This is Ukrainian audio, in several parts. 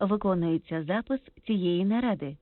Виконується запис цієї наради.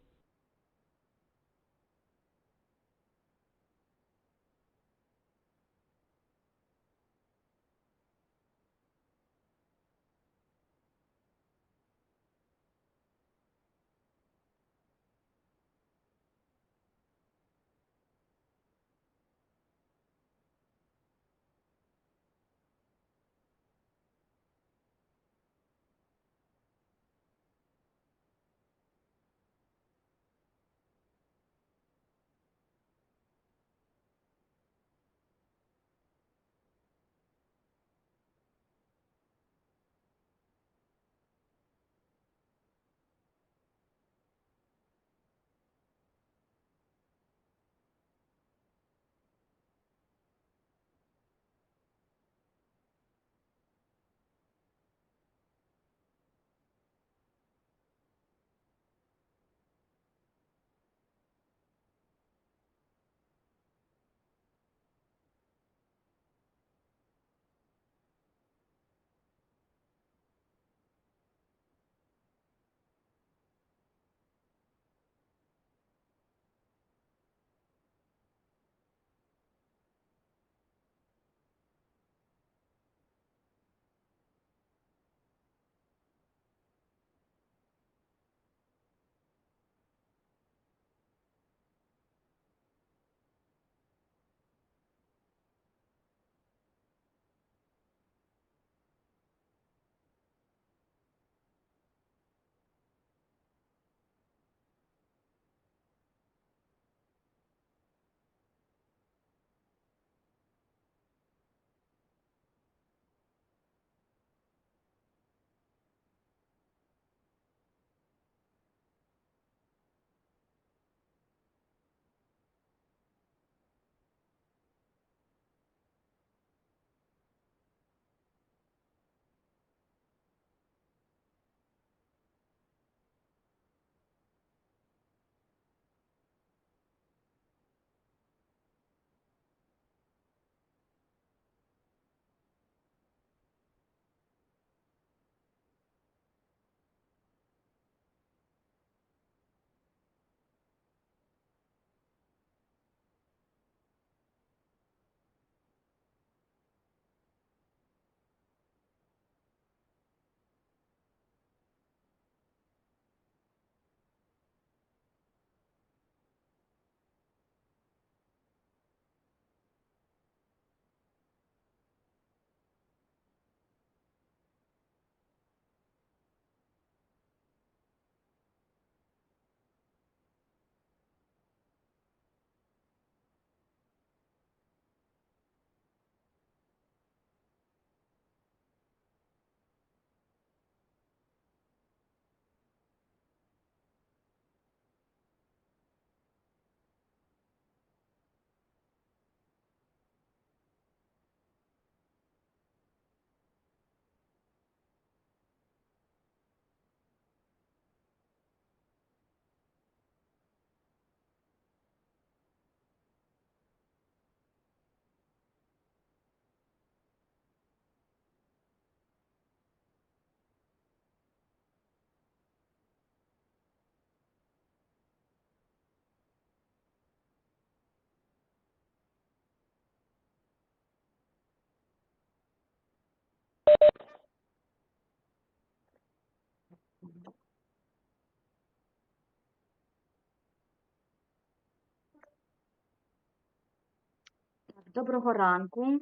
Доброго ранку.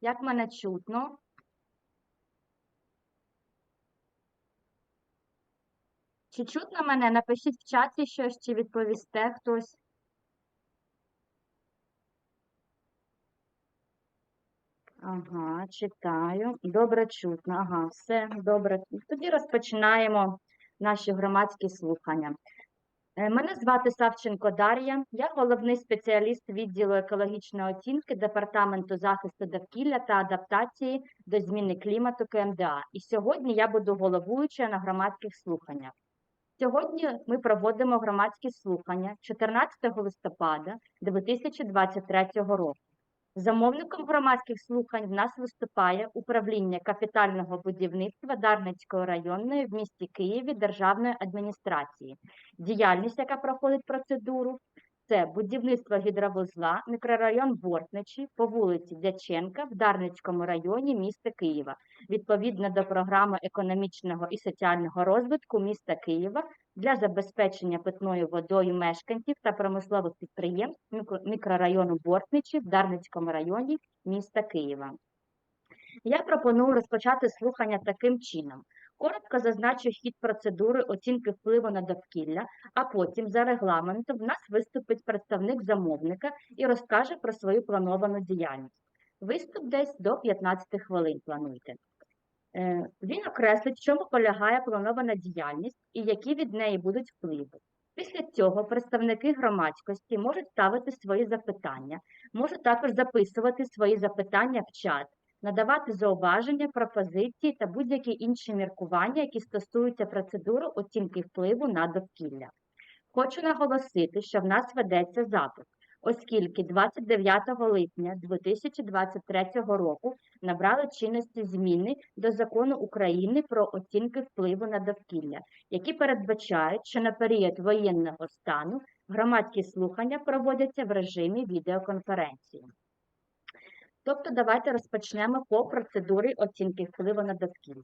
Як мене чутно? Чи чутно мене? Напишіть в чаті щось, чи відповісте хтось. Ага, читаю. Добре чутно. Ага, все добре. Тоді розпочинаємо наші громадські слухання. Е, Мене звати Савченко Дар'я. Я головний спеціаліст відділу екологічної оцінки Департаменту захисту довкілля та адаптації до зміни клімату КМДА. І сьогодні я буду головуючою на громадських слуханнях. Сьогодні ми проводимо громадські слухання 14 листопада 2023 року. Замовником громадських слухань в нас виступає управління капітального будівництва Дарницької районної в місті Києві державної адміністрації. Діяльність, яка проходить процедуру, це будівництво гідровузла, мікрорайон Бортничі по вулиці Дяченка в Дарницькому районі міста Києва, відповідно до програми економічного і соціального розвитку міста Києва для забезпечення питною водою мешканців та промислових підприємств мікрорайону Бортничі в Дарницькому районі міста Києва. Я пропоную розпочати слухання таким чином. Коротко зазначу хід процедури оцінки впливу на довкілля, а потім за регламентом в нас виступить представник замовника і розкаже про свою плановану діяльність. Виступ десь до 15 хвилин плануйте. Е, Він окреслить, в чому полягає планована діяльність і які від неї будуть впливи. Після цього представники громадськості можуть ставити свої запитання, можуть також записувати свої запитання в чат, надавати зауваження, пропозиції та будь-які інші міркування, які стосуються процедури оцінки впливу на довкілля. Хочу наголосити, що в нас ведеться запис, оскільки 29 липня 2023 року набрали чинності зміни до Закону України про оцінки впливу на довкілля, які передбачають, що на період воєнного стану громадські слухання проводяться в режимі відеоконференції. Тобто давайте розпочнемо по процедурі оцінки впливу на довкілля.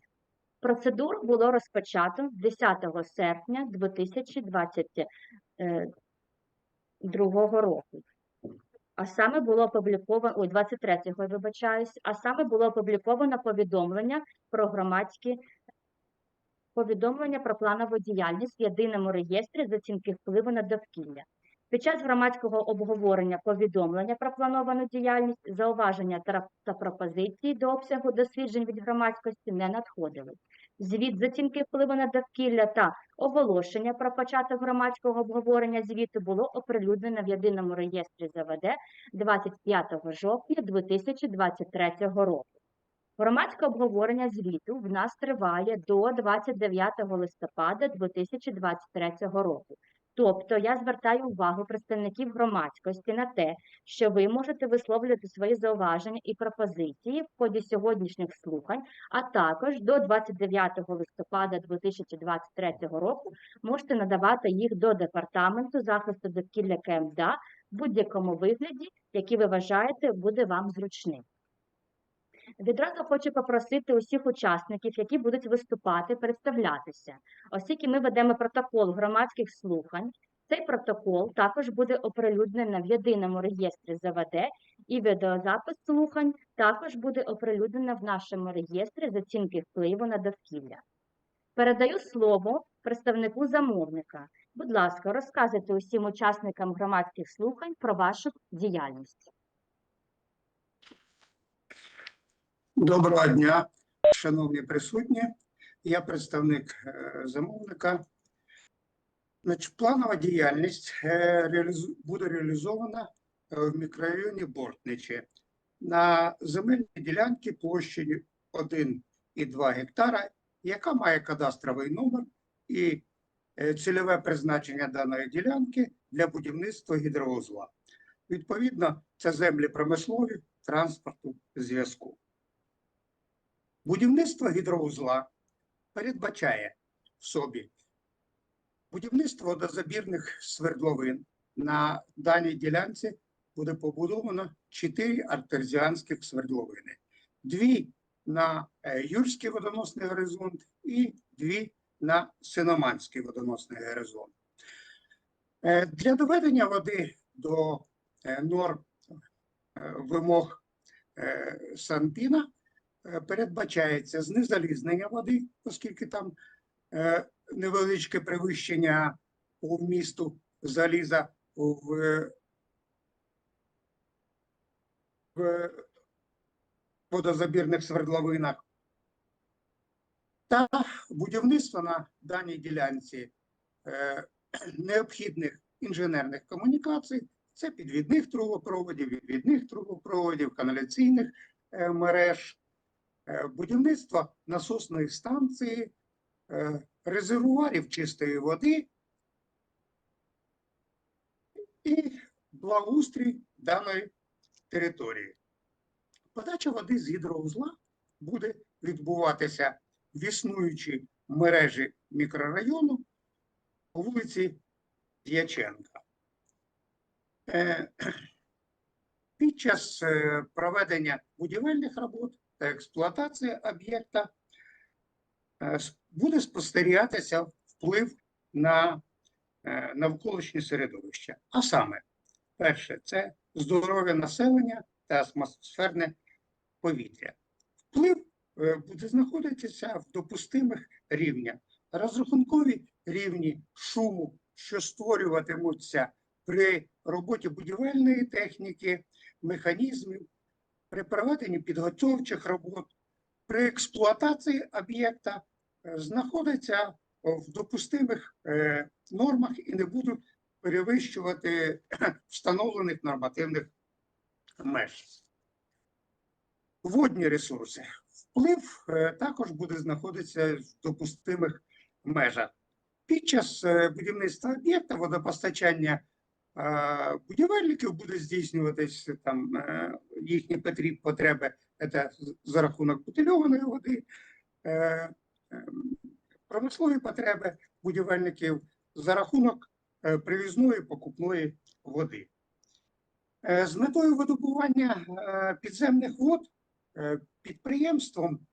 Процедуру було розпочато 10 серпня 2022 року. А саме було опубліковано, ой, 23-го, вибачаюсь, а саме було опубліковано повідомлення про громадські повідомлення про планову діяльність в єдиному реєстрі з оцінки впливу на довкілля. Під час громадського обговорення повідомлення про плановану діяльність, зауваження та, пропозиції до обсягу досліджень від громадськості не надходили. Звіт з оцінки впливу на довкілля та оголошення про початок громадського обговорення звіту було оприлюднено в єдиному реєстрі ЗВД 25 жовтня 2023 року. Громадське обговорення звіту в нас триває до 29 листопада 2023 року. Тобто я звертаю увагу представників громадськості на те, що ви можете висловлювати свої зауваження і пропозиції в ході сьогоднішніх слухань, а також до 29 листопада 2023 року можете надавати їх до Департаменту захисту довкілля КМДА в будь-якому вигляді, який ви вважаєте буде вам зручним. Відразу хочу попросити усіх учасників, які будуть виступати, представлятися. Оскільки ми ведемо протокол громадських слухань, цей протокол також буде оприлюднено в єдиному реєстрі ЗВД і відеозапис слухань також буде оприлюднено в нашому реєстрі з оцінки впливу на довкілля. Передаю слово представнику замовника. Будь ласка, розказуйте усім учасникам громадських слухань про вашу діяльність. Доброго дня, шановні присутні. Я представник е, замовника. Значить, планова діяльність е, буде реалізована е, в мікрорайоні Бортничі на земельній ділянці площею 1,2 гектара, яка має кадастровий номер і цільове призначення даної ділянки для будівництва гідровузла. Відповідно, це землі промислові, транспорту, зв'язку. Будівництво гідровузла передбачає в собі будівництво водозабірних свердловин. На даній ділянці буде побудовано чотири артезіанських свердловини. Дві на е, Юрський водоносний горизонт і дві на Синоманський водоносний горизонт. Е, Для доведення води до е, норм вимог Санпіна е, передбачається знизалізнення води, оскільки там е, невеличке перевищення по вмісту заліза в, в водозабірних свердловинах. Та будівництво на даній ділянці е, необхідних інженерних комунікацій, це підвідних трубопроводів, відвідних трубопроводів, каналіційних е, мереж, е, будівництво насосної станції, е, резервуарів чистої води і благоустрій даної території. Подача води з гідроузла буде відбуватися в існуючій мережі мікрорайону по вулиці Дяченка. Е, Під час проведення будівельних робот експлуатації об'єкта е, буде спостерігатися вплив на е, навколишнє середовище. А саме, перше, це здоров'я населення та атмосферне повітря. Вплив е, буде знаходитися в допустимих рівнях. Розрахункові рівні шуму, що створюватимуться при роботі будівельної техніки, механізмів, при проведенні підготовчих робот, при експлуатації об'єкта е, знаходяться в допустимих е, нормах і не будуть перевищувати встановлених нормативних меж. Водні ресурси. Вплив е, також буде знаходитися в допустимих межах. Під час будівництва об'єкта водопостачання будівельників буде здійснюватись там е, їхні потреби це за рахунок бутильованої води, е, ем, промислові потреби будівельників за рахунок е, привізної покупної води. Е, З метою видобування е, підземних вод е, підприємством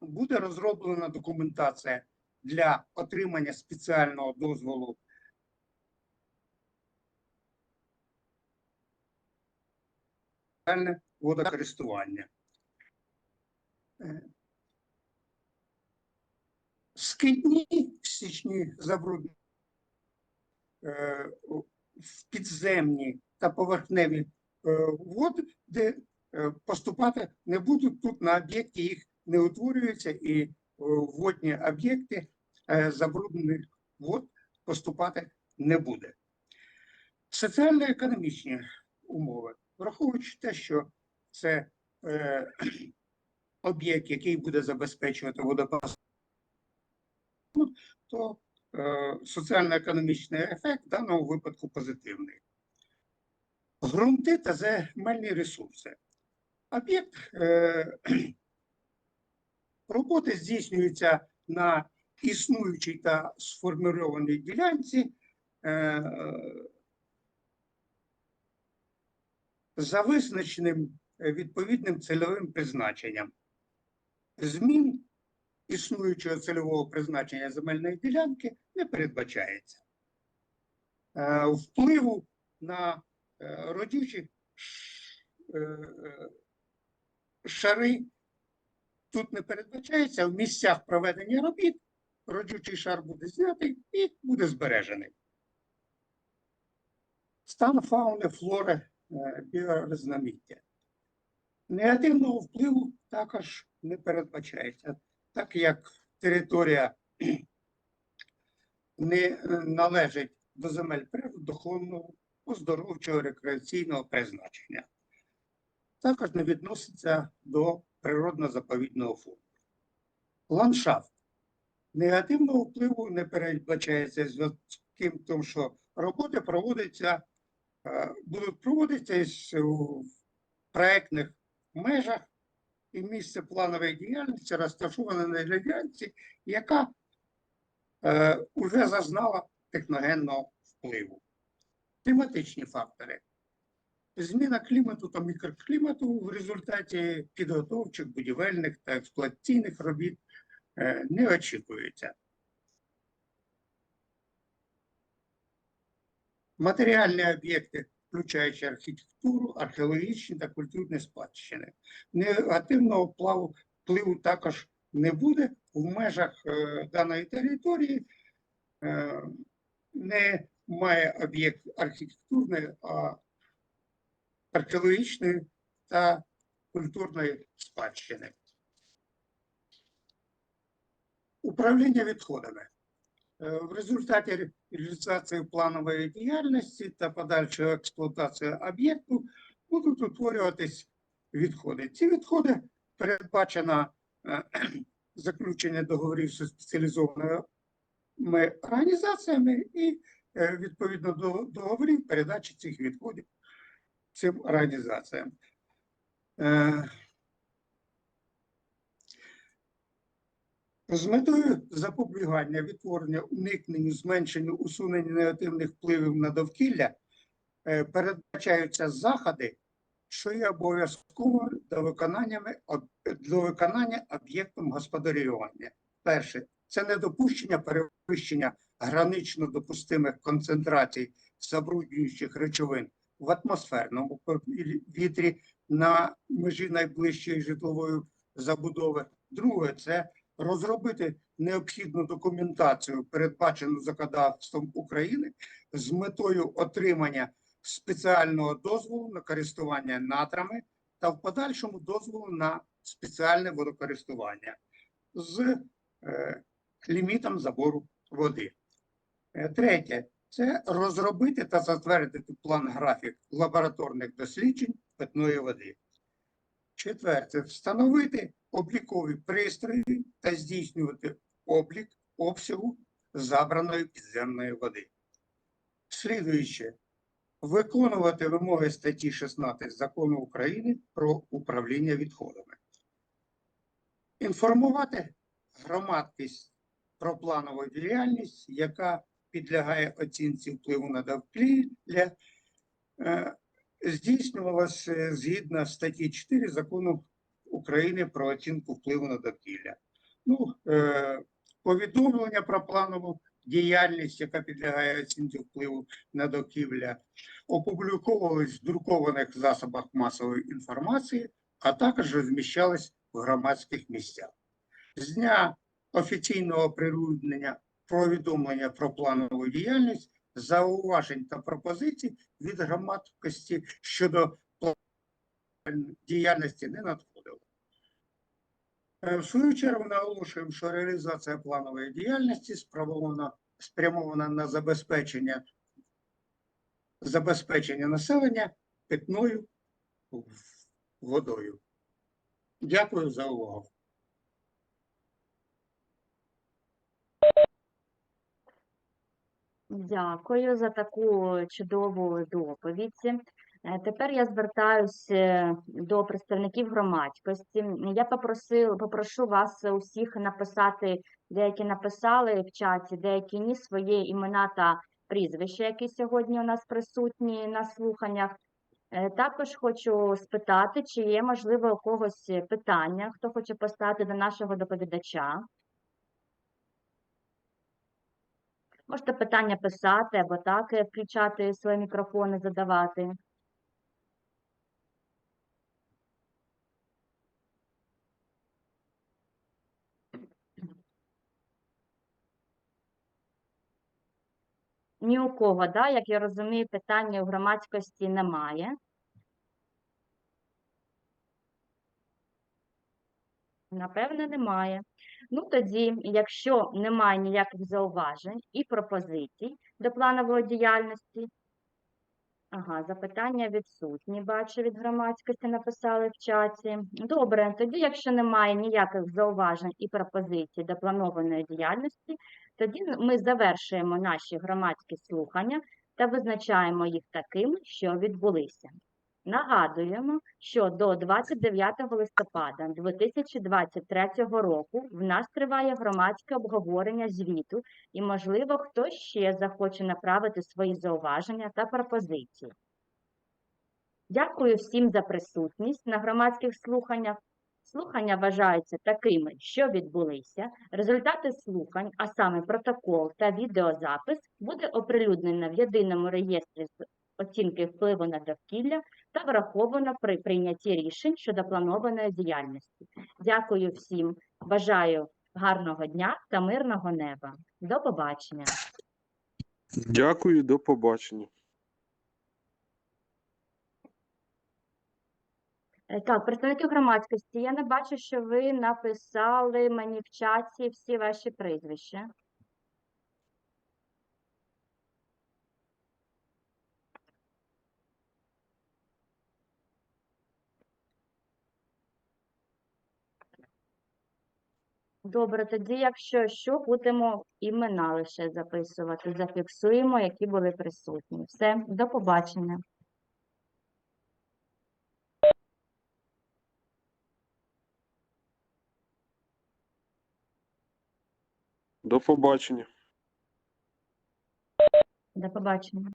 буде розроблена документація для отримання спеціального дозволу спеціальне водокористування. Е, Скидні стічні забруднення е, в підземні та поверхневі е, води, де поступати не будуть тут на об'єкті, їх не утворюється, і водні об'єкти забруднених вод поступати не буде. Соціально-економічні умови, враховуючи те, що це е, об'єкт, який буде забезпечувати водопостачання, то е, соціально-економічний ефект в даному випадку позитивний. Грунти та земельні ресурси. Об'єкт е, роботи здійснюється на існуючій та сформульованій ділянці е, за визначеним е, відповідним цільовим призначенням. Змін існуючого цільового призначення земельної ділянки не передбачається. Е, Впливу на е, родючі шари тут не передбачається. В місцях проведення робіт родючий шар буде знятий і буде збережений. Стан фауни, флори, е. Негативного впливу також не передбачається, так як територія не е, належить до земель природоохоронного, оздоровчого, рекреаційного призначення. Також не відноситься до природно-заповідного фонду. Ландшафт. Негативного впливу не передбачається в зв'язку з тим, що роботи проводяться, будуть проводитися у проектних межах і місце планової діяльності розташоване на ділянці, яка е, вже зазнала техногенного впливу. Кліматичні фактори. Зміна клімату та мікроклімату в результаті підготовчих, будівельних та експлуатаційних робіт е, не очікується. Матеріальні об'єкти, включаючи архітектуру, археологічні та культурні спадщини. Негативного впливу, також не буде в межах е, даної території. Е, не має об'єкт архітектурної, а археологічної та культурної спадщини. Управління відходами. Е, В результаті реалізації планової діяльності та подальшої експлуатації об'єкту будуть утворюватись відходи. Ці відходи передбачено е, заключення договорів зі спеціалізованими організаціями і е, відповідно до договорів передачі цих відходів цим організаціям. Е, З метою запобігання, відтворення, уникненню, зменшенню, усуненню негативних впливів на довкілля е, передбачаються заходи, що є обов'язково до до виконання об'єктом господарювання. Перше це недопущення перевищення гранично допустимих концентрацій забруднюючих речовин в атмосферному повітрі на межі найближчої житлової забудови. Друге це розробити необхідну документацію, передбачену законодавством України, з метою отримання спеціального дозволу на користування надрами та в подальшому дозволу на спеціальне водокористування з е, лімітом забору води. Е, Третє це розробити та затвердити план графік лабораторних досліджень питної води. Четверте, встановити облікові пристрої та здійснювати облік обсягу забраної підземної води. Слідуюче, виконувати вимоги статті 16 Закону України про управління відходами. Інформувати громадськість про планову діяльність, яка підлягає оцінці впливу на довкілля, здійснювалася е, згідно статті 4 Закону України про оцінку впливу на довкілля. Ну, е, повідомлення про планову діяльність, яка підлягає оцінці впливу на довкілля, опубліковувались в друкованих засобах масової інформації, а також розміщались в громадських місцях. З дня офіційного оприлюднення повідомлення про планову діяльність, зауважень та пропозицій від громадськості щодо діяльності не надходило. Е, В свою чергу наголошуємо, що реалізація планової діяльності спрямована, спрямована на забезпечення, забезпечення населення питною водою. Дякую за увагу. Дякую за таку чудову доповідь. Е, Тепер я звертаюсь е, до представників громадськості. Я попросив, попрошу вас усіх написати, деякі написали в чаті, деякі ні, свої імена та прізвища, які сьогодні у нас присутні на слуханнях. Е, Також хочу спитати, чи є, можливо, у когось питання, хто хоче поставити до нашого доповідача. Можете питання писати або так е, включати свої мікрофони, задавати. Ні у кого, да, як я розумію, питання у громадськості немає. Напевне, немає. Ну тоді, якщо немає ніяких зауважень і пропозицій до планової діяльності, ага, запитання відсутні, бачу, від громадськості написали в чаті. Добре, тоді, якщо немає ніяких зауважень і пропозицій до планованої діяльності, тоді ми завершуємо наші громадські слухання та визначаємо їх такими, що відбулися. Нагадуємо, що до 29 листопада 2023 року в нас триває громадське обговорення звіту і, можливо, хтось ще захоче направити свої зауваження та пропозиції. Дякую всім за присутність на громадських слуханнях. Слухання вважаються такими, що відбулися. Результати слухань, а саме протокол та відеозапис, буде оприлюднено в єдиному реєстрі оцінки впливу на довкілля та враховано при прийнятті рішень щодо планованої діяльності. Дякую всім. Бажаю гарного дня та мирного неба. До побачення. Дякую, до побачення. Е, Так, представники громадськості, я не бачу, що ви написали мені в чаті всі ваші прізвища. Добре, тоді, якщо що, будемо імена лише записувати, зафіксуємо, які були присутні. Все, до побачення. До побачення. До побачення.